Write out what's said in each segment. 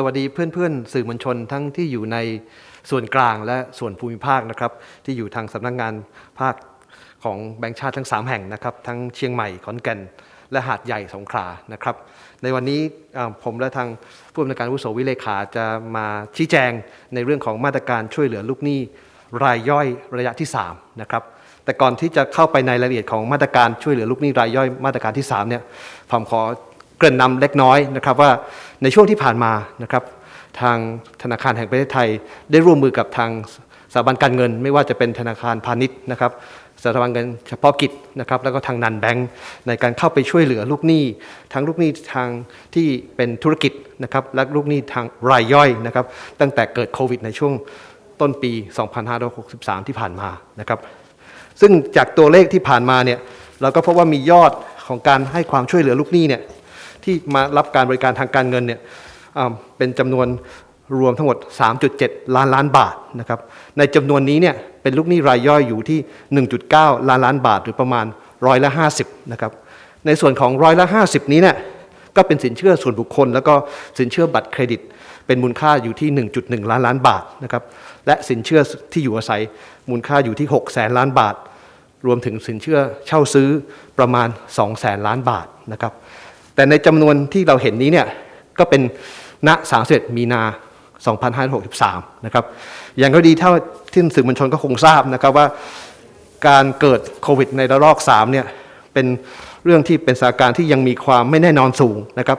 สวัสดีเพื่อนๆ สื่อมวลชนทั้งที่อยู่ในส่วนกลางและส่วนภูมิภาคนะครับ ที่อยู่ทางสำนักงานภาคของแบงค์ชาติทั้ง 3 แห่งนะครับ ทั้งเชียงใหม่ขอนแก่นและหาดใหญ่สงขลานะครับ ในวันนี้ผมและทางผู้อำนวยการวุโสวิเลขาจะมาชี้แจงในเรื่องของมาตรการช่วยเหลือลูกหนี้รายย่อยระยะที่3นะครับแต่ก่อนที่จะเข้าไปในรายละเอียดของมาตรการช่วยเหลือลูกหนี้รายย่อยมาตรการที่3เนี่ยผมขอ เกริ่นนำเล็กน้อยนะครับว่าในช่วงที่ผ่านมานะครับทางธนาคารแห่งประเทศไทย ได้ร่วมมือกับทางสถาบันการเงิน ไม่ว่าจะเป็นธนาคารพาณิชย์นะครับสถาบันเงินเฉพาะกิจนะครับแล้วก็ทางนันแบงค์ในการเข้าไปช่วยเหลือลูกหนี้ทั้งลูกหนี้ทางที่เป็นธุรกิจนะครับและลูกหนี้ทางรายย่อยนะครับตั้งแต่เกิดโควิดในช่วงต้นปี 2563 ที่ผ่านมานะครับซึ่งจากตัวเลขที่ผ่านมาเนี่ยเราก็พบว่ามียอดของการให้ความช่วยเหลือลูกหนี้เนี่ย ที่มารับการบริการทางการเงินเนี่ยเป็นจำนวนรวมทั้งหมด 3.7 ล้านล้านบาทนะครับในจำนวนนี้เนี่ยเป็นลูกหนี้รายย่อยอยู่ที่ 1.9 ล้านล้านบาท หรือประมาณร้อยละ50นะครับในส่วนของร้อยละ50 นี้เนี่ยก็เป็นสินเชื่อส่วนบุคคล แล้วก็สินเชื่อบัตรเครดิต เป็นมูลค่าอยู่ที่ 1.1 ล้านล้านบาทนะครับและสินเชื่อที่อยู่อาศัยมูลค่าอยู่ที่ 6 แสนล้านบาท รวมถึงสินเชื่อเช่าซื้อประมาณ 2 แสนล้านบาทนะครับ แต่ในจำนวนที่เราเห็นนี้เนี่ยก็เป็นณ31มีนา 2563 นะครับ อย่างก็ดีเท่าที่สื่อมวลชนก็คงทราบนะครับว่าการเกิดโควิดในระลอก 3 เนี่ยเป็นเรื่องที่เป็นสถานการณ์ที่ยังมีความไม่แน่นอนสูงนะครับ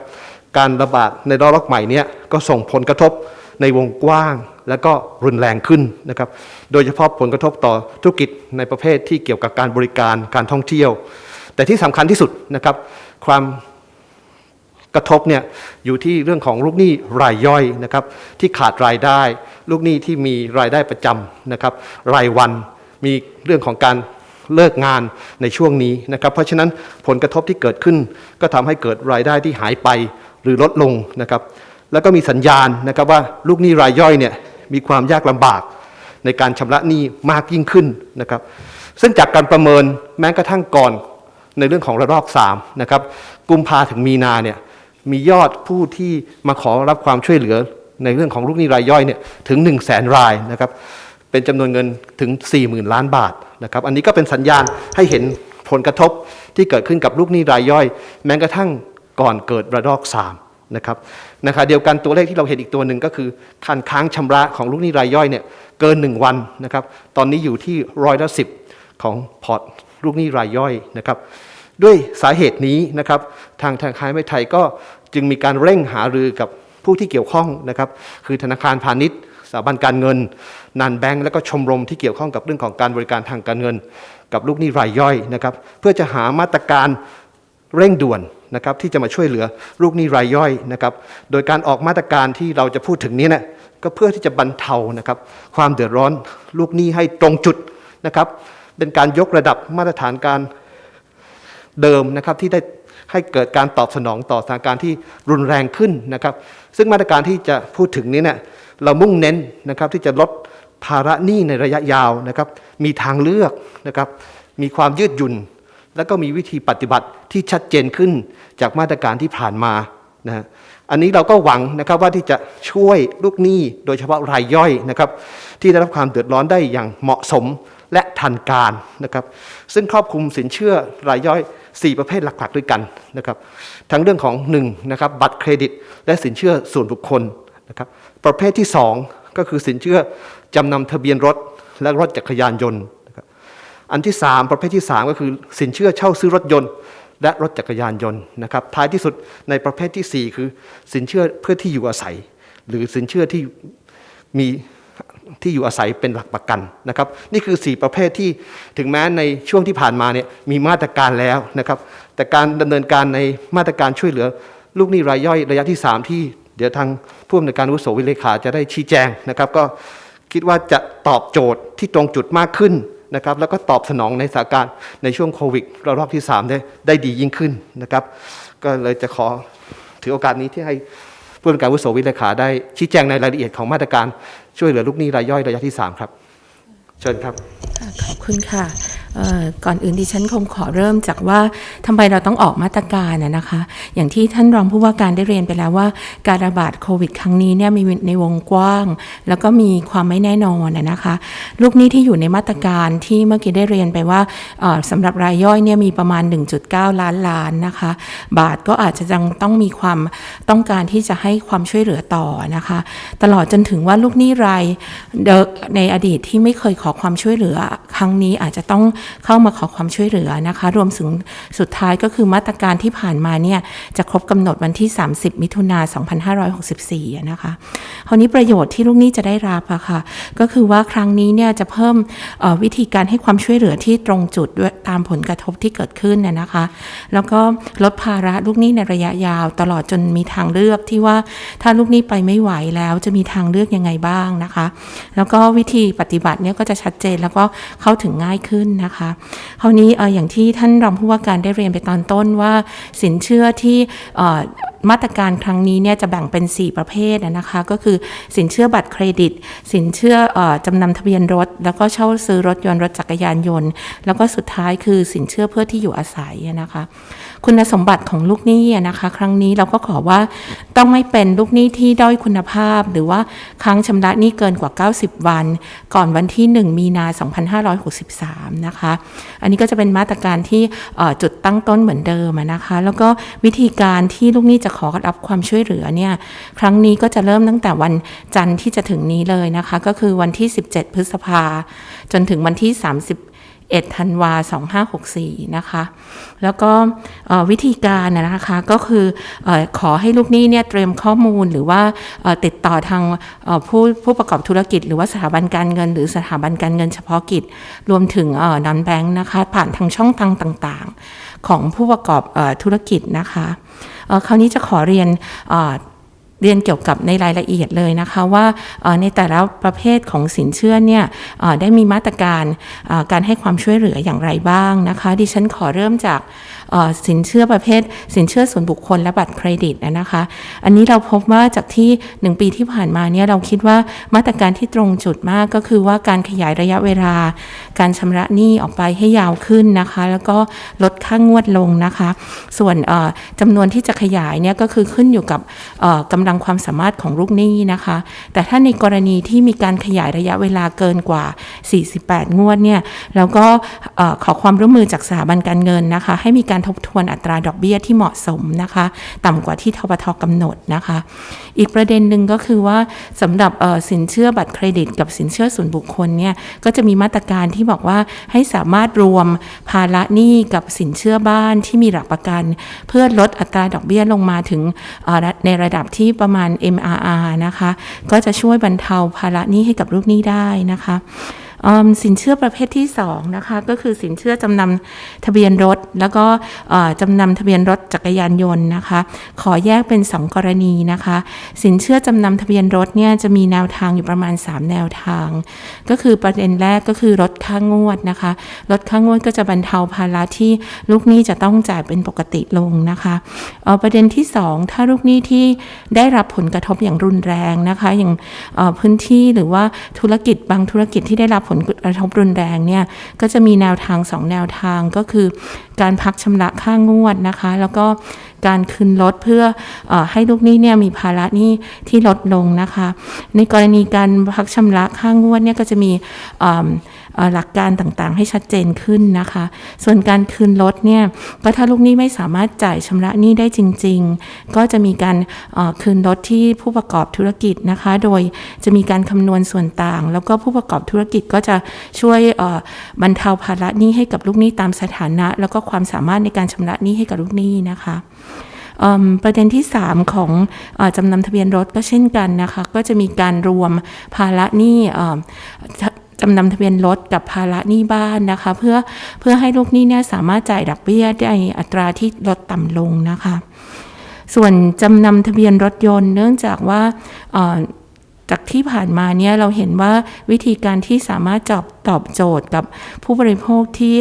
การระบาดในระลอกใหม่เนี่ยก็ส่งผลกระทบในวงกว้างและก็รุนแรงขึ้นนะครับ โดยเฉพาะผลกระทบต่อธุรกิจในประเภทที่เกี่ยวกับการบริการการท่องเที่ยว แต่ที่สำคัญที่สุดนะครับ ความ กระทบเนี่ยอยู่ที่เรื่องของลูกหนี้รายย่อยนะครับที่ขาดรายได้ ลูกหนี้ที่มีรายได้ประจำนะครับรายวันมีเรื่องของการเลิกงานในช่วงนี้นะครับเพราะฉะนั้นผลกระทบที่เกิดขึ้น ก็ทำให้เกิดรายได้ที่หายไปหรือลดลงนะครับแล้วก็มีสัญญาณนะครับว่าลูกหนี้รายย่อยเนี่ยมีความยากลำบากในการชำระหนี้มากยิ่งขึ้นนะครับซึ่งจากการประเมินแม้กระทั่งก่อนในเรื่องของระลอก3นะครับกุมภาถึงมีนาเนี่ย มียอดผู้ที่มาขอรับความช่วยเหลือในเรื่องของลูกหนี้รายย่อยเนี่ยถึง 1 0 0 0 0แสนรายนะครับเป็นจำนวนเงินถึง 40,000 ล้านบาทนะครับอันนี้ก็เป็นสัญญาณให้เห็นผลกระทบที่เกิดขึ้นกับลูกหนี้รายย่อย แม้กระทั่งก่อนเกิดระลอก3นะครับนะคะเดียวกันตัวเลขที่เราเห็นอีกตัวหนึ่งก็คือคันค้างชำระของลูกหนี้รายย่อยเนี่ยเกิน 1 วันนะครับตอนนี้อยู่ที่ร้อยละสิของพอร์ตลูกหนี้รายย่อยนะครับ ด้วยสาเหตุนี้นะครับทางธนาคารแห่ไทยก็จึงมีการเร่งหารือกับผู้ที่เกี่ยวข้องนะครับ คือธนาคารพาณิชย์สถาบันการเงิน นันแบงก์และก็ชมรมที่เกี่ยวข้องกับเรื่องของการบริการทางการเงิน กับลูกหนี้รายย่อยนะครับ เพื่อจะหามาตรการเร่งด่วนนะครับที่จะมาช่วยเหลือลูกหนี้รายย่อยนะครับ โดยการออกมาตรการที่เราจะพูดถึงนี้เนี่ยก็เพื่อที่จะบรรเทานะครับ ความเดือดร้อนลูกหนี้ให้ตรงจุดนะครับ เป็นการยกระดับมาตรฐานการ เดิมนะครับที่ได้ให้เกิดการตอบสนองต่อสถานการณ์ที่รุนแรงขึ้นนะครับ ซึ่งมาตรการที่จะพูดถึงนี้เนี่ยเรามุ่งเน้นนะครับที่จะลดภาระหนี้ในระยะยาวนะครับ มีทางเลือกนะครับ มีความยืดหยุ่น แล้วก็มีวิธีปฏิบัติที่ชัดเจนขึ้นจากมาตรการที่ผ่านมานะฮะอันนี้เราก็หวังนะครับว่าที่จะช่วยลูกหนี้โดยเฉพาะรายย่อยนะครับ ที่ได้รับความเดือดร้อนได้อย่างเหมาะสมและทันการนะครับ ซึ่งครอบคลุมสินเชื่อรายย่อย 4 ประเภทหลักๆด้วยกันนะครับทั้งเรื่องของ1นะครับบัตรเครดิต และสินเชื่อส่วนบุคคลนะครับประเภทที่ 2 ก็คือสินเชื่อจำนำทะเบียนรถและรถจักรยานยนต์นะครับอันที่ 3 ประเภทที่ 3 ก็คือสินเชื่อเช่าซื้อรถยนต์ และรถจักรยานยนต์นะครับท้ายที่สุดในประเภทที่ 4 คือสินเชื่อเพื่อที่อยู่อาศัย หรือสินเชื่อที่มี ที่อยู่อาศัยเป็นหลักประกันนะครับ นี่คือ 4 ประเภทที่ถึงแม้ในช่วงที่ผ่านมาเนี่ยมีมาตรการแล้วนะครับ แต่การดำเนินการในมาตรการช่วยเหลือ ลูกหนี้รายย่อยระยะที่ 3 ที่เดี๋ยวทางผู้อำนวยการวุโสวิเลขาจะได้ชี้แจงนะครับ ก็คิดว่าจะตอบโจทย์ที่ตรงจุดมากขึ้นนะครับ แล้วก็ตอบสนองในสถานการณ์ในช่วงโควิดระลอกที่ 3 ได้ได้ดียิ่งขึ้นนะครับ ก็เลยจะขอถือโอกาสนี้ที่ให้ ผู้อำนการวุโสวิเลขาได้ชี้แจงในรายละเอียดของมาตรการช่วยเหลือลูกหนี้รายย่อยระยะที่ 3 ครับ เชิญครับขอบคุณค่ะก่อนอื่นดิฉันคงขอเริ่มจากว่าทำไมเราต้องออกมาตรการนะนะคะ อย่างที่ท่านรองผู้ว่าการได้เรียนไปแล้วว่า การระบาดโควิดครั้งนี้เนี่ยมีในวงกว้าง แล้วก็มีความไม่แน่นอนนะคะ ลูกหนี้ที่อยู่ในมาตรการที่เมื่อกี้ได้เรียนไปว่าเอ่อสำหรับรายย่อยเนี่ยมีประมาณ 1.9 ล้านล้านนะคะ บาทก็อาจจะยังต้องมีความต้องการที่จะให้ความช่วยเหลือต่อนะคะ ตลอดจนถึงว่าลูกหนี้รายในอดีตที่ไม่เคยขออความช่วยเหลือ ครั้งนี้อาจจะต้องเข้ามาขอความช่วยเหลือนะคะ รวมถึงสุดท้ายก็คือมาตรการที่ผ่านมาเนี่ยจะครบกำหนดวันที่ 30 มิถุนา2564อะนะคะคราวนี้ประโยชน์ที่ลูกหนี้จะได้รับอะค่ะ ก็คือว่าครั้งนี้เนี่ยจะเพิ่มวิธีการให้ความช่วยเหลือที่ตรงจุดด้วยตามผลกระทบที่เกิดขึ้นน่ะนะคะ แล้วก็ลดภาระลูกหนี้ในระยะยาวตลอดจนมีทางเลือกที่ว่าถ้าลูกหนี้ไปไม่ไหวแล้วจะมีทางเลือกยังไงบ้างนะคะ แล้วก็วิธีปฏิบัติเนี่ยก็จะชัดเจน แล้วก็เข้าถึงง่ายขึ้นนะคะคราวนี้เอออย่างที่ท่านรองผู้ว่าการได้เรียนไปตอนต้นว่าสินเชื่อที่มาตรการครั้งนี้เนี่ยจะแบ่งเป็น 4 ประเภทนะคะ ก็คือสินเชื่อบัตรเครดิต สินเชื่อเออจำนำทะเบียนรถ แล้วก็เช่าซื้อรถยนต์รถจักรยานยนต์ แล้วก็สุดท้ายคือสินเชื่อเพื่อที่อยู่อาศัยนะคะคุณสมบัติของลูกหนี้นะคะ ครั้งนี้เราก็ขอว่าต้องไม่เป็นลูกหนี้ที่ด้อยคุณภาพ หรือว่าค้างชำระหนี้เกินกว่า 90 วัน ก่อนวันที่ 1 มีนา 2563 นะคะ อันนี้ก็จะเป็นมาตรการที่จุดตั้งต้นเหมือนเดิมนะคะ แล้วก็วิธีการที่ลูกหนี้จะขอรับความช่วยเหลือเนี่ยครั้งนี้ก็จะเริ่มตั้งแต่วันจันทร์ที่จะถึงนี้เลยนะคะ ก็คือวันที่ 17 พฤษภาจนถึงวันที่ 30 1ธันวา2564 นะคะ แล้วก็วิธีการนะคะก็คืออขอให้ลูกหนี้เนี่ยเตรียมข้อมูลหรือว่าติดต่อทางผู้ผู้ประกอบธุรกิจ หรือว่าสถาบันการเงิน หรือสถาบันการเงินเฉพาะกิจ รวมถึงนอนแบงค์นะคะ ผ่านทางช่องทางต่างๆ ของผู้ประกอบอธุรกิจนะคะคราวนี้จะขอเรียน เรียนเกี่ยวกับในรายละเอียดเลยนะคะว่าในแต่ละประเภทของสินเชื่อเนี่ยได้มีมาตรการการให้ความช่วยเหลืออย่างไรบ้างนะคะดิฉันขอเริ่มจากสินเชื่อประเภท สินเชื่อส่วนบุคคลและบัตรเครดิตนะคะ อันนี้เราพบว่าจากที่ 1 ปีที่ผ่านมาเนี่ยเราคิดว่ามาตรการที่ตรงจุดมากก็คือว่าการขยายระยะเวลา การชำระหนี้ออกไปให้ยาวขึ้นนะคะ แล้วก็ลดค่างวดลงนะคะ ส่วนเอ่อจำนวนที่จะขยายเนี่ยก็คือขึ้นอยู่กับเอ่อกำลังความสามารถของลูกหนี้นะคะ แต่ถ้าในกรณีที่มีการขยายระยะเวลาเกินกว่า 48 งวดเนี่ยเราก็ขอความร่วมมือจากสถาบันการเงินนะคะ ให้มีการทบทวนอัตราดอกเบี้ยที่เหมาะสมนะคะ ต่ำกว่าที่ทบทกำหนดนะคะ อีกประเด็นหนึ่งก็คือว่าสำหรับสินเชื่อบัตรเครดิต กับสินเชื่อส่วนบุคคลเนี่ยก็จะมีมาตรการที่บอกว่าให้สามารถรวมภาระหนี้กับสินเชื่อบ้านที่มีหลักประกัน เพื่อลดอัตราดอกเบี้ยลงมาถึงในระดับที่ประมาณ MRR นะคะ ก็จะช่วยบรรเทาภาระหนี้ให้กับลูกหนี้ได้นะคะ สินเชื่อประเภทที่2นะคะก็คือสินเชื่อจำนำทะเบียนรถ แล้วก็จำนำทะเบียนรถจักรยานยนต์นะคะ ขอแยกเป็น 2 กรณีนะคะ สินเชื่อจำนำทะเบียนรถเนี่ยจะมีแนวทางอยู่ประมาณ 3 แนวทาง ก็คือประเด็นแรกก็คือลดค่างวดนะคะลดค่างวดก็จะบรรเทาภาระที่ลูกหนี้จะต้องจ่ายเป็นปกติลงนะคะอ่อประเด็นที่ 2 ถ้าลูกหนี้ที่ได้รับผลกระทบอย่างรุนแรงนะคะ อย่างพื้นที่หรือว่าธุรกิจบางธุรกิจที่ได้รับผลกระทบรุนแรงเนี่ยก็จะมีแนวทาง 2 แนวทางก็คือ การพักชำระค่างวดนะคะ แล้วก็การคืนลดเพื่ออให้ลูกหนี้เนี่ยมีภาระหนี้ที่ลดลงนะคะ ในกรณีการพักชำระค่างวดเนี่ยก็จะมี หลักการต่างๆ ให้ชัดเจนขึ้นนะคะ ส่วนการคืนลดเนี่ยก็ถ้าลูกหนี้ไม่สามารถจ่ายชำระหนี้ได้จริง ๆ ก็จะมีการคืนลดที่ผู้ประกอบธุรกิจนะคะ โดยจะมีการคำนวณส่วนต่าง แล้วก็ผู้ประกอบธุรกิจก็จะช่วยบรรเทาภาระหนี้ให้กับลูกหนี้ตามสถานะ แล้วก็ความสามารถในการชำระหนี้ให้กับลูกหนี้นะคะประเด็นที่ 3 ของอจำนำทะเบียนรถก็เช่นกันนะคะ ก็จะมีการรวมภาระหนี้ จำนำทะเบียนรถกับภาระหนี้บ้านนะคะ เพื่อเพื่อให้ลูกหนี้เนี่ยสามารถจ่ายดอกเบี้ยได้อัตราที่ลดต่ำลงนะคะ ส่วนจำนำทะเบียนรถยนต์ เนื่องจากว่า จากที่ผ่านมาเนี่ยเราเห็นว่าวิธีการที่สามารถจอบตอบโจทย์กับผู้บริโภคที่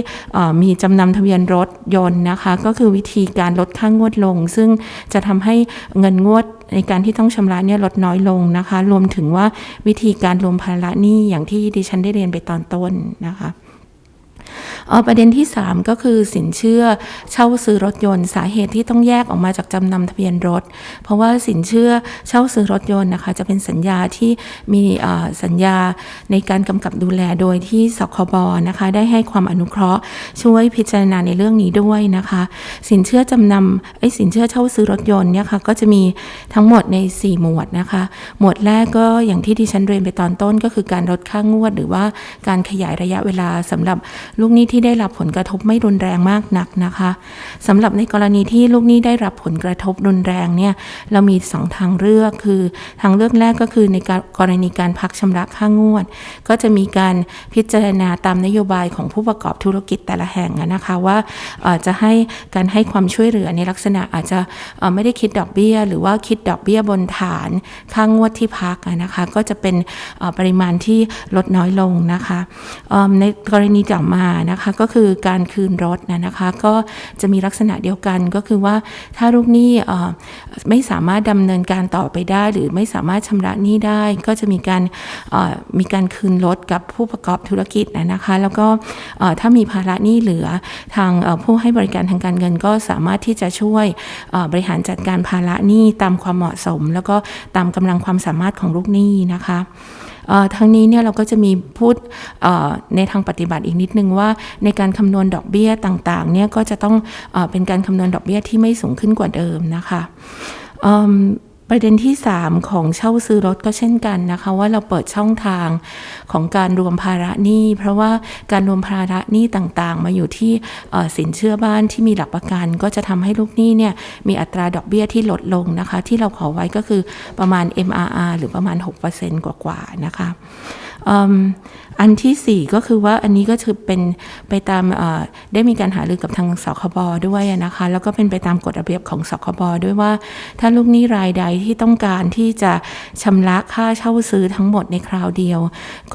มีจำนำทะเบียนรถยนต์นะคะ ก็คือวิธีการลดค่างงวดลง ซึ่งจะทำให้เงินงวดในการที่ต้องชำระเนี่ยลดน้อยลงนะคะ รวมถึงว่าวิธีการรวมภาระหนี้อย่างที่ดิฉันได้เรียนไปตอนต้นนะคะ ประเด็นที่ 3 ก็คือสินเชื่อเช่าซื้อรถยนต์ สาเหตุที่ต้องแยกออกมาจากจำนำทะเบียนรถ เพราะว่าสินเชื่อเช่าซื้อรถยนต์นะคะ จะเป็นสัญญาที่มีเอ่อสัญญาในการกำกับดูแลโดยที่สคบนะคะ ได้ให้ความอนุเคราะห์ช่วยพิจารณาในเรื่องนี้ด้วยนะคะ สินเชื่อจำนำไอ้สินเชื่อเช่าซื้อรถยนต์เนี่ยค่ะก็จะมีทั้งหมดใน 4 หมวดนะคะ หมวดแรกก็อย่างที่ดิฉันเรียนไปตอนต้น ก็คือการลดค่างวด หรือว่าการขยายระยะเวลาสำหรับลูกหนี้ที่ได้รับผลกระทบไม่รุนแรงมากนักนะคะสำหรับในกรณีที่ลูกหนี้ได้รับผลกระทบรุนแรงเนี่ยเรามีสองทางเลือกคือ ทางเลือกแรกก็คือในการกรณีการพักชำระค่างวด ก็จะมีการพิจารณาตามนโยบายของผู้ประกอบธุรกิจแต่ละแห่งนะคะว่าอ่อจะให้การให้ความช่วยเหลือในลักษณะอาจจะไม่ได้คิดดอกเบี้ย หรือว่าคิดดอกเบี้ยบนฐานค่างวดที่พักนะคะก็จะเป็นปริมาณที่ลดน้อยลงนะคะในกรณีต่อมานะคะก็คือการคืนรถนะนะคะ ก็จะมีลักษณะเดียวกันก็คือว่าถ้าลูกหนี้ไม่สามารถดำเนินการต่อไปได้ หรือไม่สามารถชำระหนี้ได้ ก็จะมีการมีการคืนรถกับผู้ประกอบธุรกิจนะนะคะ แล้วก็ถ้ามีภาระหนี้เหลือทางผู้ให้บริการทางการเงินก็สามารถที่จะช่วยบริหารจัดการภาระหนี้ตามความเหมาะสม แล้วก็ตามกำลังความสามารถของลูกหนี้นะคะ ทั้งนี้เนี่ยเราก็จะมีพูดในทางปฏิบัติอีกนิดนึงว่าในการคำนวณดอกเบี้ยต่างๆเนี่ยก็จะต้องเอเป็นการคำนวณดอกเบี้ยที่ไม่สูงขึ้นกว่าเดิมนะคะ ประเด็นที่ 3 ของเช่าซื้อรถก็เช่นกันนะคะ ว่าเราเปิดช่องทางของการรวมภาระหนี้ เพราะว่าการรวมภาระหนี้ต่างๆ มาอยู่ที่สินเชื่อบ้านที่มีหลักประกัน ก็จะทำให้ลูกหนี้เนี่ยมีอัตราดอกเบี้ยที่ลดลงนะคะ ที่เราขอไว้ก็คือประมาณ MRR หรือประมาณ 6%กว่าๆนะคะ อันที่ 4 ก็คือว่าอันนี้ก็คือเป็นไปตามได้มีการหารือกับทางสคบด้วยนะคะ แล้วก็เป็นไปตามกฎระเบียบของสคบด้วยว่า ถ้าลูกหนี้รายใดที่ต้องการที่จะชำระค่าเช่าซื้อทั้งหมดในคราวเดียว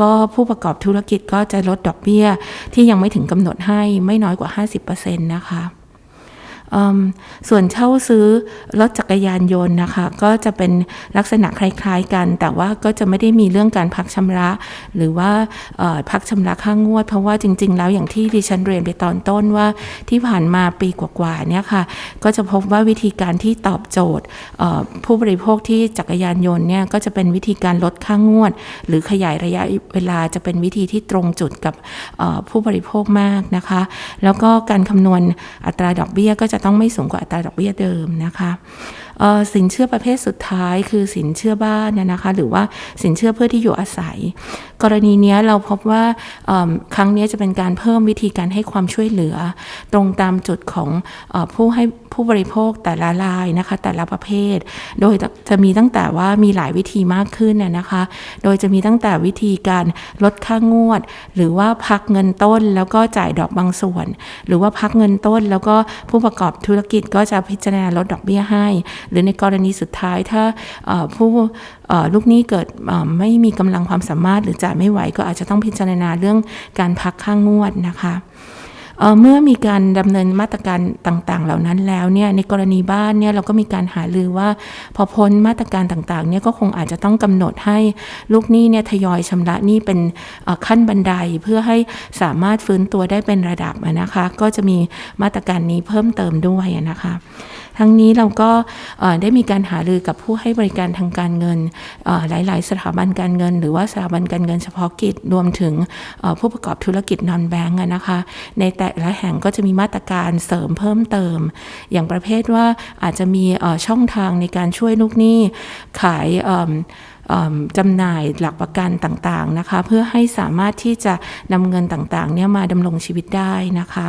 ก็ผู้ประกอบธุรกิจก็จะลดดอกเบี้ยที่ยังไม่ถึงกำหนดให้ไม่น้อยกว่า 50%นะคะ ส่วนเช่าซื้อรถจักรยานยนต์นะคะ ก็จะเป็นลักษณะคล้ายๆกัน แต่ว่าก็จะไม่ได้มีเรื่องการพักชำระ หรือว่าพักชำระค่างวด เพราะว่าจริง ๆ แล้วอย่างที่ดิฉันเรียนไปตอนต้นว่าที่ผ่านมาปีกว่าๆเนี่ยค่ะ ก็จะพบว่าวิธีการที่ตอบโจทย์ผู้บริโภคที่จักรยานยนต์เนี่ยก็จะเป็นวิธีการลดค่างวด หรือขยายระยะเวลาจะเป็นวิธีที่ตรงจุดกับผู้บริโภคมากนะคะ แล้วก็การคำนวณอัตราดอกเบี้ยก็จะจะต้องไม่สูงกว่าอัตราดอกเบี้ยเดิมนะคะสินเชื่อประเภทสุดท้ายคือสินเชื่อบ้านนะคะ หรือว่าสินเชื่อเพื่อที่อยู่อาศัย กรณีนี้เราพบว่าครั้งนี้จะเป็นการเพิ่มวิธีการให้ความช่วยเหลือ ตรงตามจุดของอผู้ให้ผู้บริโภคแต่ละรายนะคะ แต่ละประเภท โดยจะมีตั้งแต่ว่ามีหลายวิธีมากขึ้นน่ะนะคะ โดยจะมีตั้งแต่วิธีการลดค่างวด หรือว่าพักเงินต้นแล้วก็จ่ายดอกบางส่วน หรือว่าพักเงินต้น แล้วก็ผู้ประกอบธุรกิจก็จะพิจารณาลดดอกเบี้ยให้ หรือในกรณีสุดท้ายถ้าผู้ลูกหนี้เกิดไม่มีกำลังความสามารถหรือจ่ายไม่ไหว ก็อาจจะต้องพิจารณาเรื่องการพักค่างวดนะคะเเมื่อมีการดำเนินมาตรการต่างๆ เหล่านั้นแล้วเนี่ยในกรณีบ้านเนี่ยเราก็มีการหารือว่า พอพ้นมาตรการต่างๆเนี่ยก็คงอาจจะต้องกำหนดให้ลูกหนี้เนี่ยทยอยชำระหนี้เป็นขั้นบันไดเพื่อให้สามารถฟื้นตัวได้เป็นระดับนะคะ ก็จะมีมาตรการนี้เพิ่มเติมด้วยนะคะ ทั้งนี้เราก็ได้มีการหารือกับผู้ให้บริการทางการเงินหลาย ๆ สถาบันการเงิน หรือว่าสถาบันการเงินเฉพาะกิจรวมถึงผู้ประกอบธุรกิจนอนแบงก์นะคะ ในแต่ละแห่งก็จะมีมาตรการเสริมเพิ่มเติม อย่างประเภทว่าอาจจะมีช่องทางในการช่วยลูกหนี้ขายอ จำหน่ายหลักประกันต่างๆนะคะ เพื่อให้สามารถที่จะนำเงินต่างๆเนี่ยมาดำรงชีวิตได้นะคะ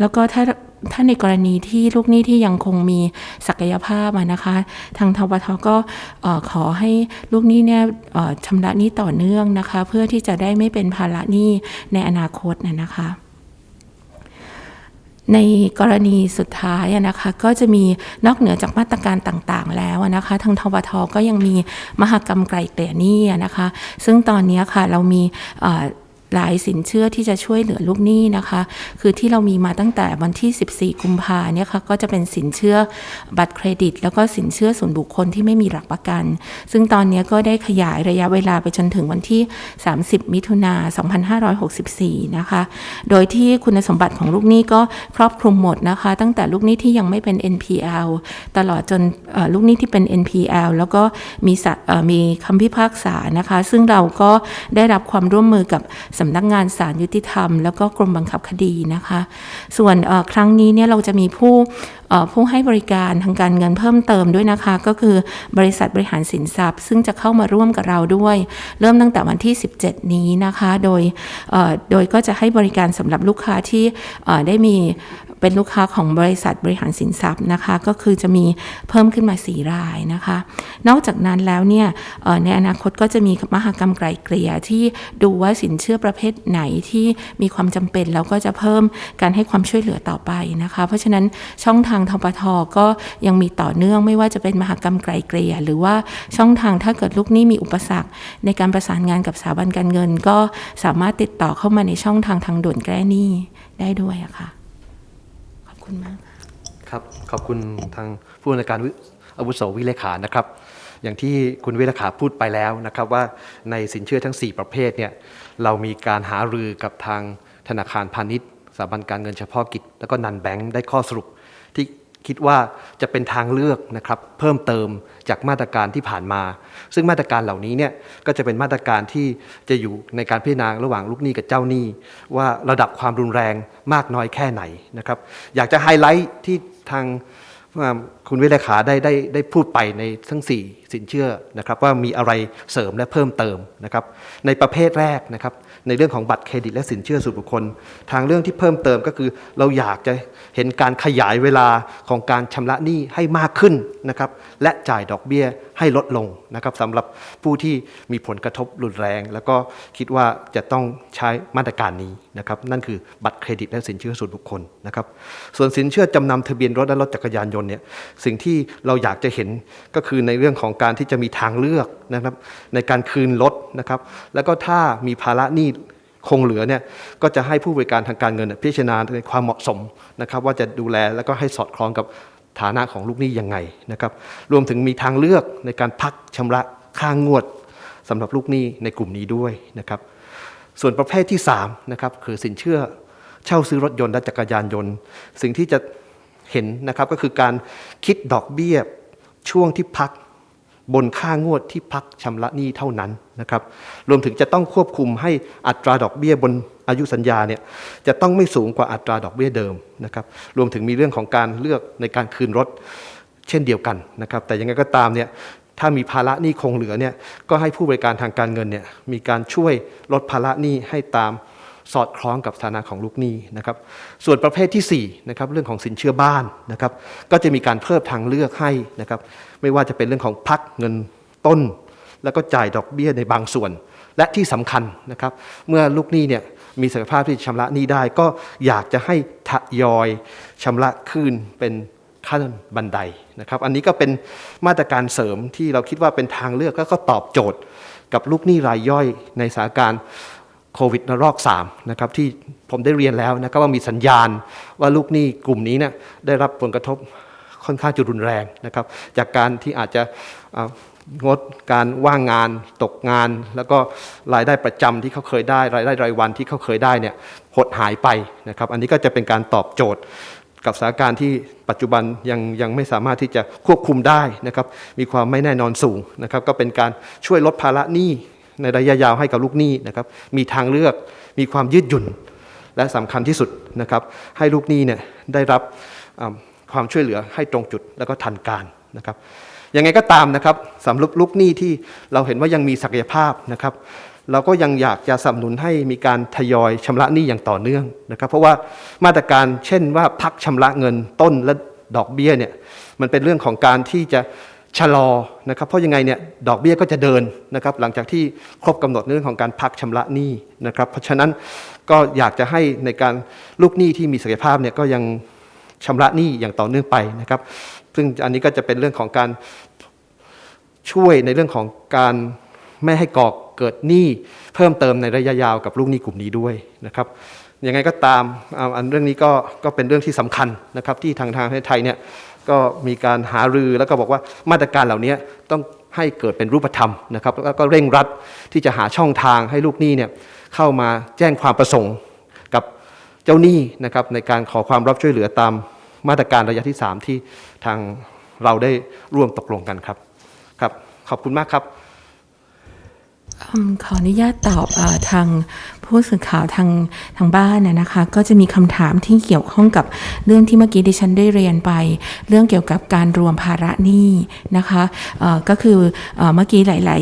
แล้วก็ถ้าถ้าในกรณีที่ลูกหนี้ที่ยังคงมีศักยภาพนะคะ ทางทบทก็ขอให้ลูกหนี้เนี่ยชำระหนี้ต่อเนื่องนะคะ เพื่อที่จะได้ไม่เป็นภาระหนี้ในอนาคตนะนะคะ ในกรณีสุดท้ายนะคะก็จะมีนอกเหนือจากมาตรการต่างๆ แล้วนะคะทางทบทก็ยังมีมหกรรมไกลเกลี่ยหนี้นะคะ ซึ่งตอนนี้ค่ะเรามี หลายสินเชื่อที่จะช่วยเหลือลูกหนี้นะคะ คือที่เรามีมาตั้งแต่วันที่ 14 กุมภาเนี่ยค่ะก็จะเป็นสินเชื่อบัตรเครดิต แล้วก็สินเชื่อส่วนบุคคลที่ไม่มีหลักประกัน ซึ่งตอนนี้ก็ได้ขยายระยะเวลาไปจนถึงวันที่ 30 มิถุนา2564 นะคะ โดยที่คุณสมบัติของลูกหนี้ก็ครอบคลุมหมดนะคะ ตั้งแต่ลูกหนี้ที่ยังไม่เป็น NPL ตลอดจนลูกหนี้ที่เป็น NPL แล้วก็มีสะเอ่อมีคำพิพากษานะคะ ซึ่งเราก็ได้รับความร่วมมือกับสำนักงานศาลยุติธรรม แล้วก็กรมบังคับคดีนะคะ ส่วนครั้งนี้เนี่ยเราจะมีผู้ ผู้ให้บริการทางการเงินเพิ่มเติมด้วยนะคะ ก็คือบริษัทบริหารสินทรัพย์ ซึ่งจะเข้ามาร่วมกับเราด้วย เริ่มตั้งแต่วันที่ 17 นี้นะคะ โดยโดยก็จะให้บริการสำหรับลูกค้าที่ได้มีเป็นลูกค้าของบริษัทบริหารสินทรัพย์นะคะ ก็คือจะมีเพิ่มขึ้นมา 4 รายนะคะ นอกจากนั้นแล้วเนี่ยในอนาคตก็จะมีมหกรรมไกลเกลี่ยที่ดูว่าสินเชื่อประเภทไหนที่มีความจำเป็น แล้วก็จะเพิ่มการให้ความช่วยเหลือต่อไปนะคะ เพราะฉะนั้นช่องทางทปทก็ยังมีต่อเนื่องไม่ว่าจะเป็นมหกรรมไกลเกลี่ยหรือว่าช่องทางถ้าเกิดลูกหนี้มีอุปสรรค ในการประสานงานกับสถาบันการเงิน ก็สามารถติดต่อเข้ามาในช่องทางทางด่วนแก้หนี้ได้ด้วยอะค่ะ ขอบคุณมากครับขอบคุณทางผู้อำนวยการอาวุโสวิเลขานะครับ อย่างที่คุณวิเลขาพูดไปแล้วนะครับว่าในสินเชื่อทั้ง 4 ประเภทเนี่ยเรามีการหารือกับทางธนาคารพาณิชย์สถาบันการเงินเฉพาะกิจ แล้วก็นันแบงค์ได้ข้อสรุป ที่คิดว่าจะเป็นทางเลือกนะครับเพิ่มเติมจากมาตรการที่ผ่านมา ซึ่งมาตรการเหล่านี้เนี่ยก็จะเป็นมาตรการที่จะอยู่ในการพิจารณาระหว่างลูกหนี้กับเจ้าหนี้ ว่าระดับความรุนแรงมากน้อยแค่ไหนนะครับ อยากจะไฮไลท์ที่ทาง คุณวิเลขาได้ได้ได้พูดไปในทั้ง 4 สินเชื่อนะครับว่ามีอะไรเสริมและเพิ่มเติมนะครับในประเภทแรกนะครับในเรื่องของบัตรเครดิตและสินเชื่อส่วนบุคคล ทางเรื่องที่เพิ่มเติมก็คือ เราอยากจะเห็นการขยายเวลาของการชำระหนี้ให้มากขึ้นนะครับและจ่ายดอกเบี้ย ให้ลดลงนะครับสำหรับผู้ที่มีผลกระทบรุนแรง แล้วก็คิดว่าจะต้องใช้มาตรการนี้นะครับนั่นคือบัตรเครดิตและสินเชื่อส่วนบุคคลนะครับส่วนสินเชื่อจำนำทะเบียนรถและรถจักรยานยนต์เนี่ยสิ่งที่เราอยากจะเห็นก็คือในเรื่องของการที่จะมีทางเลือกนะครับในการคืนรถนะครับแล้วก็ถ้ามีภาระหนี้คงเหลือเนี่ยก็จะให้ผู้บริการทางการเงินพิจารณาในความเหมาะสมนะครับว่าจะดูแลแล้วก็ให้สอดคล้องกับ ฐานะของลูกหนี้ยังไงนะครับรวมถึงมีทางเลือกในการพักชำระค่างวดสำหรับลูกหนี้ในกลุ่มนี้ด้วยนะครับส่วนประเภทที่3นะครับคือสินเชื่อเช่าซื้อรถยนต์และจักรยานยนต์ สิ่งที่จะเห็นนะครับก็คือการคิดดอกเบี้ยช่วงที่พัก บนค่างวดที่พักชำระหนี้เท่านั้นนะครับรวมถึงจะต้องควบคุมให้อัตราดอกเบี้ยบนอายุสัญญาเนี่ยจะต้องไม่สูงกว่าอัตราดอกเบี้ยเดิมนะครับรวมถึงมีเรื่องของการเลือกในการคืนรถเช่นเดียวกันนะครับแต่ยังไงก็ตามเนี่ยถ้ามีภาระหนี้คงเหลือเนี่ยก็ให้ผู้บริการทางการเงินเนี่ยมีการช่วยลดภาระหนี้ให้ตาม สอดคล้องกับฐานะของลูกหนี้นะครับ ส่วนประเภทที่4นะครับเรื่องของสินเชื่อบ้านนะครับ ก็จะมีการเพิ่มทางเลือกให้นะครับ ไม่ว่าจะเป็นเรื่องของพักเงินต้น แล้วก็จ่ายดอกเบี้ยในบางส่วน และที่สำคัญนะครับ เมื่อลูกหนี้เนี่ยมีศักยภาพที่จะชำระหนี้ได้ ก็อยากจะให้ทยอยชำระคืนเป็นขั้นบันไดนะครับ อันนี้ก็เป็นมาตรการเสริมที่เราคิดว่าเป็นทางเลือกแล้วก็ตอบโจทย์กับลูกหนี้รายย่อยในสถานการณ์ โควิดระลอก3นะครับที่ผมได้เรียนแล้วนะครับว่ามีสัญญาณว่าลูกหนี้กลุ่มนี้เนี่ยได้รับผลกระทบค่อนข้างจะรุนแรงนะครับ จากการที่อาจจะงดการว่างงานตกงาน แล้วก็รายได้ประจำที่เขาเคยได้รายได้รายวันที่เขาเคยได้เนี่ยหดหายไปนะครับ อันนี้ก็จะเป็นการตอบโจทย์กับสถานการณ์ที่ปัจจุบันยังยังไม่สามารถที่จะควบคุมได้นะครับ มีความไม่แน่นอนสูงนะครับ ก็เป็นการช่วยลดภาระหนี้ ในระยะยาวให้กับลูกหนี้นะครับมีทางเลือกมีความยืดหยุ่น และสำคัญที่สุดนะครับให้ลูกหนี้เนี่ยได้รับความช่วยเหลือให้ตรงจุดแล้วก็ทันการนะครับยังไงก็ตามนะครับสำหรับลูกหนี้ที่เราเห็นว่ายังมีศักยภาพนะครับ เราก็ยังอยากจะสนับสนุนให้มีการทยอยชำระหนี้อย่างต่อเนื่องนะครับ เพราะว่ามาตรการเช่นว่าพักชำระเงินต้นและดอกเบี้ยเนี่ยมันเป็นเรื่องของการที่จะ ชะลอนะครับเพราะยังไงเนี่ยดอกเบี้ยก็จะเดินนะครับหลังจากที่ครบกำหนดเรื่องของการพักชำระหนี้นะครับเพราะฉะนั้นก็อยากจะให้ในการลูกหนี้ที่มีศักยภาพเนี่ยก็ยังชำระหนี้อย่างต่อเนื่องไปนะครับซึ่งอันนี้ก็จะเป็นเรื่องของการช่วยในเรื่องของการไม่ให้ก่อเกิดหนี้เพิ่มเติมในระยะยาวกับลูกหนี้กลุ่มนี้ด้วยนะครับยังไงก็ตามอันเรื่องนี้ก็ก็เป็นเรื่องที่สำคัญนะครับที่ทางทางประเทศไทยเนี่ย ก็มีการหารือแล้วก็บอกว่ามาตรการเหล่านี้ต้องให้เกิดเป็นรูปธรรมนะครับแล้วก็เร่งรัดที่จะหาช่องทางให้ลูกหนี้เนี่ยเข้ามาแจ้งความประสงค์กับเจ้าหนี้นะครับในการขอความรับช่วยเหลือตามมาตรการระยะที่ 3 ที่ทางเราได้ร่วมตกลงกันครับครับ ขอบคุณมากครับ ขออนุญาตตอบอทางผู้สื่อข่าวทางทางบ้านนะคะ ก็จะมีคำถามที่เกี่ยวข้องกับเรื่องที่เมื่อกี้ดิฉันได้เรียนไป เรื่องเกี่ยวกับการรวมภาระหนี้นะคะก็คือเออเมื่อกี้หลา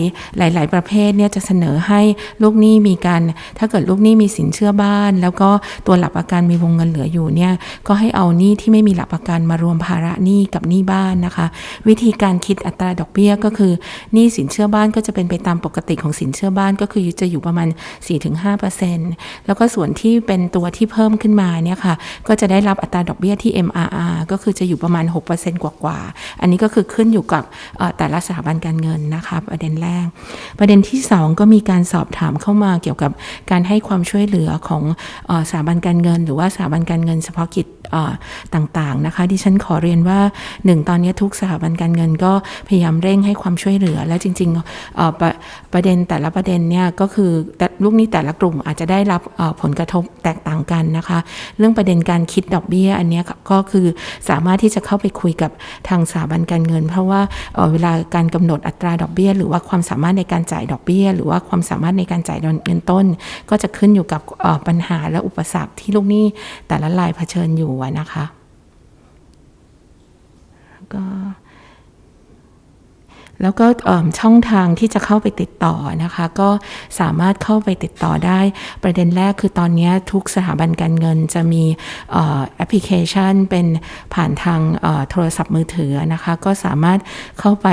ย ๆ หลาย ๆ ประเภทเนี่ยจะเสนอให้ลูกหนี้มีการถ้าเกิดลูกหนี้มีสินเชื่อบ้าน แล้วก็ตัวหลักประกันมีวงเงินเหลืออยู่เนี่ยก็ให้เอาหนี้ที่ไม่มีหลักประกันมารวมภาระหนี้กับหนี้บ้านนะคะ วิธีการคิดอัตราดอกเบี้ยก็คือหนี้สินเชื่อบ้านก็จะเป็นไปตามปกติของสินเชื่อบ้านก็คือจะอยู่ประมาณ 4-5%แล้วก็ส่วนที่เป็นตัวที่เพิ่มขึ้นมาเนี่ยค่ะก็จะได้รับอัตราดอกเบี้ยที่ MRR ก็คือจะอยู่ประมาณ 6%กว่าๆ อันนี้ก็คือขึ้นอยู่กับแต่ละสถาบันการเงินนะคะประเด็นแรก ประเด็นที่ 2 ก็มีการสอบถามเข้ามาเกี่ยวกับการให้ความช่วยเหลือของสถาบันการเงิน หรือว่าสถาบันการเงินเฉพาะกิจต่างๆนะคะดิฉันขอเรียนว่าหนึ่งตอนนี้ทุกสถาบันการเงินก็พยายามเร่งให้ความช่วยเหลือ และจริงๆประประเด็นแต่ละประเด็นเนี่ยก็คือลูกหนี้แต่ละกลุ่มอาจจะได้รับผลกระทบแตกต่างกันนะคะ เรื่องประเด็นการคิดดอกเบี้ยอันนี้ก็คือสามารถที่จะเข้าไปคุยกับทางสถาบันการเงิน เพราะว่าเวลาการกำหนดอัตราดอกเบี้ย หรือว่าความสามารถในการจ่ายดอกเบี้ย หรือว่าความสามารถในการจ่ายเงินต้น ก็จะขึ้นอยู่กับปัญหาและอุปสรรคที่ลูกหนี้แต่ละรายเผชิญอยู่นะคะก็ แล้วก็ช่องทางที่จะเข้าไปติดต่อนะคะ ก็สามารถเข้าไปติดต่อได้ ประเด็นแรกคือตอนนี้ทุกสถาบันการเงินจะมีแอปพลิเคชันเป็นผ่านทางโทรศัพท์มือถือนะคะ ก็สามารถเข้าไป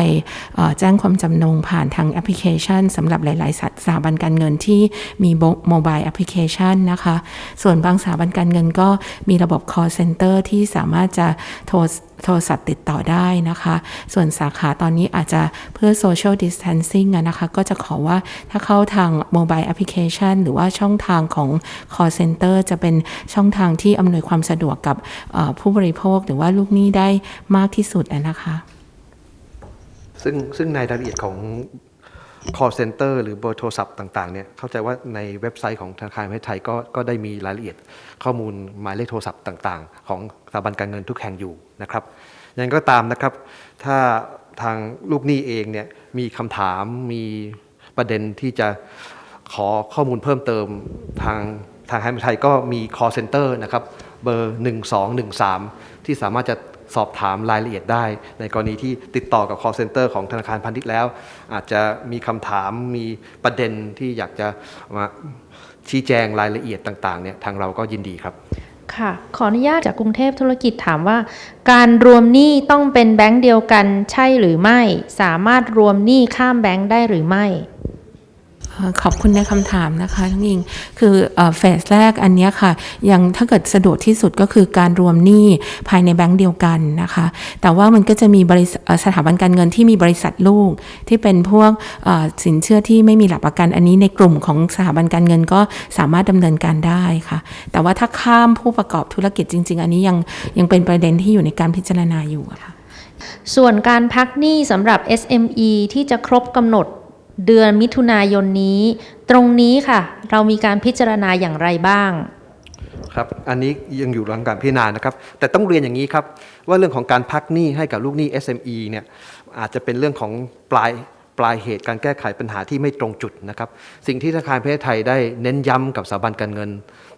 แจ้งความจำนงผ่านทางแอปพลิเคชันสำหรับหลาย ๆ สถาบันการเงินที่มีโมบายแอปพลิเคชันนะคะ ส่วนบางสถาบันการเงินก็มีระบบ call center ที่สามารถจะโทรโทรศัพท์ติดต่อได้นะคะ ส่วนสาขาตอนนี้อาจจะเพื่อ social distancing นะคะ ก็จะขอว่าถ้าเข้าทาง mobile application หรือว่าช่องทางของ call center จะเป็นช่องทางที่อำนวยความสะดวกกับผู้บริโภคหรือว่าลูกหนี้ได้มากที่สุดนะคะซึ่งซึ่งในรายละเอียดของ call center หรือเบอร์โทรศัพท์ต่างๆเนี่ยเข้าใจว่าในเว็บไซต์ของธนาคารแห่งประเทศไทยก็ก็ได้มีรายละเอียดข้อมูลหมายเลขโทรศัพท์ต่างๆ ของสถาบันการเงินทุกแห่งอยู่นะครับยังก็ตามนะครับ ถ้าทางลูกหนี้เองเนี่ยมีคำถามมีประเด็นที่จะขอข้อมูลเพิ่มเติมทางทางธนาคารแห่งไทยก็มี call center นะครับเบอร์ 1213 ที่สามารถจะ สอบถามรายละเอียดได้ ในกรณีที่ติดต่อกับ call center ของธนาคารพาณิชย์แล้ว อาจจะมีคำถามมีประเด็นที่อยากจะมาชี้แจงรายละเอียดต่างๆเนี่ยทางเราก็ยินดีครับค่ะ ขออนุญาตจากกรุงเทพธุรกิจถามว่า การรวมหนี้ต้องเป็นแบงก์เดียวกันใช่หรือไม่ สามารถรวมหนี้ข้ามแบงก์ได้หรือไม่ ขอบคุณในคำถามนะคะทั้งอิงคือเฟสแรกอันนี้ค่ะ ยังถ้าเกิดสะดวกที่สุดก็คือการรวมหนี้ภายในแบงก์เดียวกันนะคะ แต่ว่ามันก็จะมีบริษัทสถาบันการเงินที่มีบริษัทลูก ที่เป็นพวกสินเชื่อที่ไม่มีหลักประกัน อันนี้ในกลุ่มของสถาบันการเงินก็สามารถดำเนินการได้ค่ะ แต่ว่าถ้าข้ามผู้ประกอบธุรกิจจริง ๆ อันนี้ยังยังเป็นประเด็นที่อยู่ในการพิจารณาอยู่ค่ะ ส่วนการพักหนี้สำหรับ SME ที่จะครบกำหนด เดือนมิถุนายนนี้ ตรงนี้ค่ะ เรามีการพิจารณาอย่างไรบ้างครับอันนี้ยังอยู่ระหว่างการพิจารณานะครับ แต่ต้องเรียนอย่างนี้ครับ ว่าเรื่องของการพักหนี้ให้กับลูกหนี้ SME เนี่ยอาจจะเป็นเรื่องของปลายปลายเหตุการแก้ไขปัญหาที่ไม่ตรงจุดนะครับ สิ่งที่ธนาคารประเทศไทยได้เน้นย้ำกับสถาบันการเงิน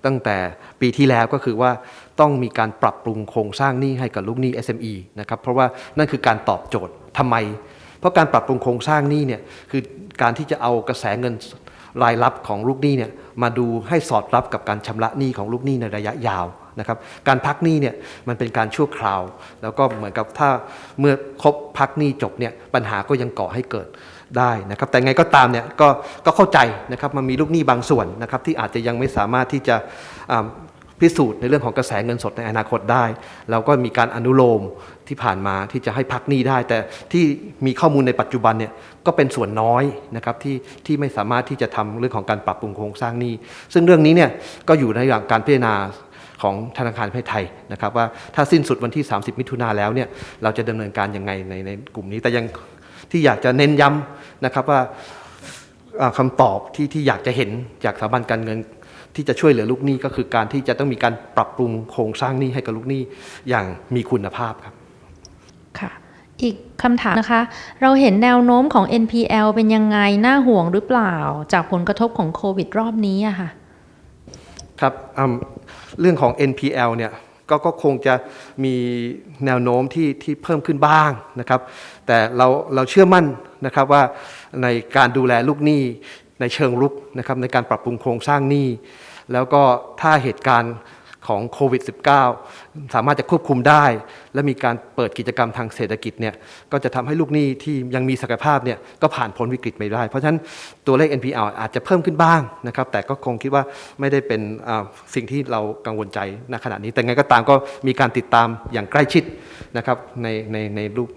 ตั้งแต่ปีที่แล้วก็คือว่าต้องมีการปรับปรุงโครงสร้างหนี้ให้กับลูกหนี้ SME นะครับเพราะว่านั่นคือการตอบโจทย์ทำไม เพราะการปรับปรุงโครงสร้างหนี้เนี่ยคือการที่จะเอากระแสเงินรายรับของลูกหนี้เนี่ยมาดูให้สอดรับกับการชำระหนี้ของลูกหนี้ในระยะยาวนะครับการพักหนี้เนี่ยมันเป็นการชั่วคราว แล้วก็เหมือนกับถ้าเมื่อครบพักหนี้จบเนี่ยปัญหาก็ยังก่อให้เกิดได้นะครับแต่ไงก็ตามเนี่ยก็ก็เข้าใจนะครับมันมีลูกหนี้บางส่วนนะครับที่อาจจะยังไม่สามารถที่จะ พิสูจน์ในเรื่องของกระแสเงินสดในอนาคตได้ เราก็มีการอนุโลมที่ผ่านมาที่จะให้พักหนี้ได้ แต่ที่มีข้อมูลในปัจจุบันเนี่ยก็เป็นส่วนน้อยนะครับที่ที่ไม่สามารถที่จะทำเรื่องของการปรับปรุงโครงสร้างหนี้ ซึ่งเรื่องนี้เนี่ยก็อยู่ในระหว่างการพิจารณาของธนาคารแห่งไทยนะครับว่าถ้าสิ้นสุดวันที่ 30 มิถุนาแล้วเนี่ยเราจะดำเนินการยังไงในในกลุ่มนี้แต่ยังที่อยากจะเน้นย้ำนะครับว่าอ่าคำตอบที่ที่อยากจะเห็นจากสถาบันการเงิน ที่จะช่วยเหลือลูกหนี้ก็คือการที่จะต้องมีการปรับปรุงโครงสร้างหนี้ให้กับลูกหนี้อย่างมีคุณภาพครับค่ะอีกคำถามนะคะ เราเห็นแนวโน้มของ NPL เป็นยังไงน่าห่วงหรือเปล่า จากผลกระทบของโควิดรอบนี้อะค่ะ ครับอืมเรื่องของ NPL เนี่ยก็ก็คงจะมีแนวโน้มที่ที่เพิ่มขึ้นบ้างนะครับ แต่เราเราเชื่อมั่นนะครับว่าในการดูแลลูกหนี้ ในเชิงรุกนะครับในการปรับปรุงโครงสร้างหนี้ แล้วก็ถ้าเหตุการณ์ของโควิด -19 สามารถจะควบคุมได้ และมีการเปิดกิจกรรมทางเศรษฐกิจเนี่ยก็จะทำให้ลูกหนี้ที่ยังมีศักยภาพเนี่ยก็ผ่านพ้นวิกฤตไปได้ เพราะฉะนั้นตัวเลข NPL อาจจะเพิ่มขึ้นบ้างนะครับแต่ก็คงคิดว่าไม่ได้เป็นสิ่งที่เรากังวลใจณขณะนี้ แต่ไงก็ตามก็มีการติดตามอย่างใกล้ชิดนะครับในในในรูป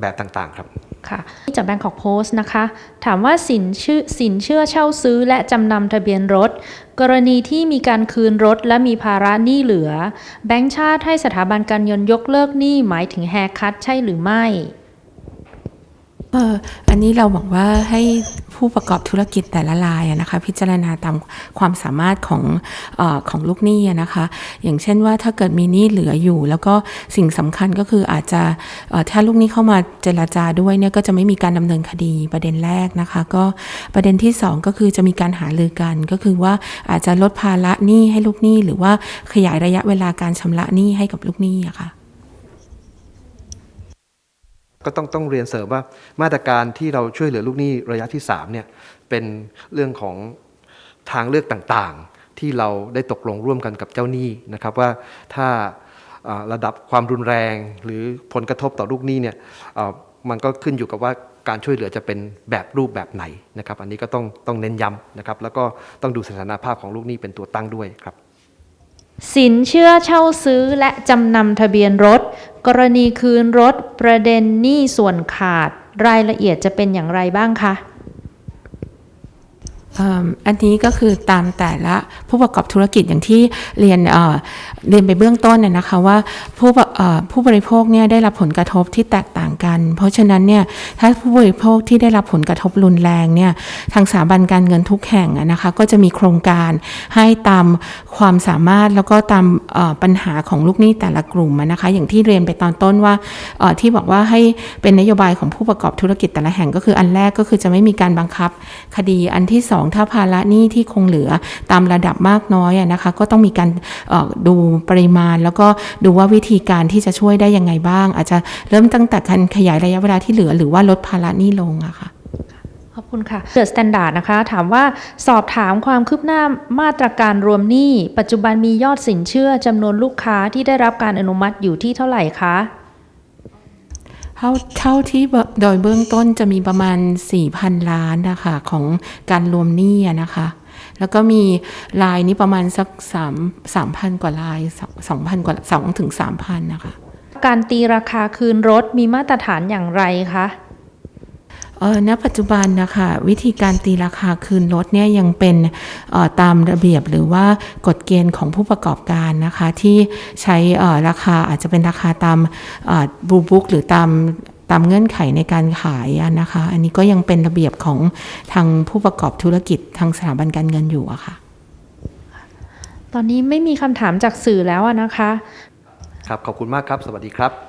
แบบต่างๆครับ ค่ะจาก Bangkok Post นะคะ ถามว่าสินเชื่อสินเชื่อเช่าซื้อและจำนำทะเบียนรถ กรณีที่มีการคืนรถและมีภาระหนี้เหลือ แบงก์ชาติให้สถาบันการเงินยกเลิกหนี้หมายถึงแฮคัตใช่หรือไม่ เอออันนี้เราหวังว่าให้ผู้ประกอบธุรกิจแต่ละรายนะคะพิจารณาตามความสามารถของออของลูกหนี้นะคะ อย่างเช่นว่าถ้าเกิดมีหนี้เหลืออยู่ แล้วก็สิ่งสำคัญก็คืออาจจะถ้าลูกหนี้เข้ามาเจรจาด้วยเนี่ยก็จะไม่มีการดำเนินคดีประเด็นแรกนะคะ ก็ประเด็นที่สองก็คือจะมีการหารือกัน ก็คือว่าอาจจะลดภาระหนี้ให้ลูกหนี้ หรือว่าขยายระยะเวลาการชำระหนี้ให้กับลูกหนี้อะค่ะ ก็ต้องต้องเรียนเสริมว่ามาตรการที่เราช่วยเหลือลูกหนี้ระยะที่3เนี่ยเป็นเรื่องของทางเลือกต่างๆ ที่เราได้ตกลงร่วมกันกับเจ้าหนี้นะครับว่าถ้าระดับความรุนแรง หรือผลกระทบต่อลูกหนี้เนี่ยมันก็ขึ้นอยู่กับว่าการช่วยเหลือจะเป็นแบบรูปแบบไหนนะครับ อันนี้ก็ต้องต้องเน้นย้ำนะครับ แล้วก็ต้องดูสถานภาพของลูกหนี้เป็นตัวตั้งด้วยครับ สินเชื่อเช่าซื้อและจำนำทะเบียนรถ กรณีคืนรถประเด็นหนี้ส่วนขาดรายละเอียดจะเป็นอย่างไรบ้างคะอันนี้ก็คือตามแต่ละผู้ประกอบธุรกิจอย่างที่เรียนเเรียนไปเบื้องต้นน่ะนะคะว่าผู้บเอ่อ ผู้บริโภคเนี่ยได้รับผลกระทบที่แตกต่างกัน เพราะฉะนั้นเนี่ยถ้าผู้บริโภคที่ได้รับผลกระทบรุนแรงเนี่ยทางสถาบันการเงินทุกแห่งนะคะก็จะมีโครงการให้ตามความสามารถแล้วก็ตามปัญหาของลูกหนี้แต่ละกลุ่มนะคะอย่างที่เรียนไปตอนต้นว่าที่บอกว่าให้เป็นนโยบายของผู้ประกอบธุรกิจแต่ละแห่งก็คืออันแรกก็คือจะไม่มีการบังคับคดีอันที่สองถ้าภาระหนี้ที่คงเหลือตามระดับมากน้อยนะคะก็ต้องมีการดูปริมาณ แล้วก็ดูว่าวิธีการที่จะช่วยได้ยังไงบ้าง อาจจะเริ่มตั้งแต่การขยายระยะเวลาที่เหลือ หรือว่าลดภาระหนี้ลงอะค่ะขอบคุณค่ะเกิดสแตนดาร์ดนะคะ ถามว่าสอบถามความคืบหน้ามาตรการรวมหนี้ ปัจจุบันมียอดสินเชื่อจำนวนลูกค้าที่ได้รับการอนุมัติอยู่ที่เท่าไหร่คะเท่าเท่าที่เบโดยเบื้องต้นจะมีประมาณ 4,000 ล้านนะคะของการรวมหนี้อะนะคะ แล้วก็มีลายนี้ประมาณสัก3 3,000กว่าลาย2,000กว่า2ถึง3,000นะคะ การตีราคาคืนรถมีมาตรฐานอย่างไรคะเออณปัจจุบันนะคะวิธีการตีราคาคืนรถเนี่ยยังเป็นเอ่อตามระเบียบหรือว่ากฎเกณฑ์ของผู้ประกอบการนะคะ ที่ใช้เอ่อราคาอาจจะเป็นราคาตามบูบุ๊กหรือตาม ตามเงื่อนไขในการขายอะนะคะ อันนี้ก็ยังเป็นระเบียบของทางผู้ประกอบธุรกิจทางสถาบันการเงินอยู่อะค่ะ ตอนนี้ไม่มีคำถามจากสื่อแล้วอะนะคะ ครับขอบคุณมากครับ สวัสดีครับ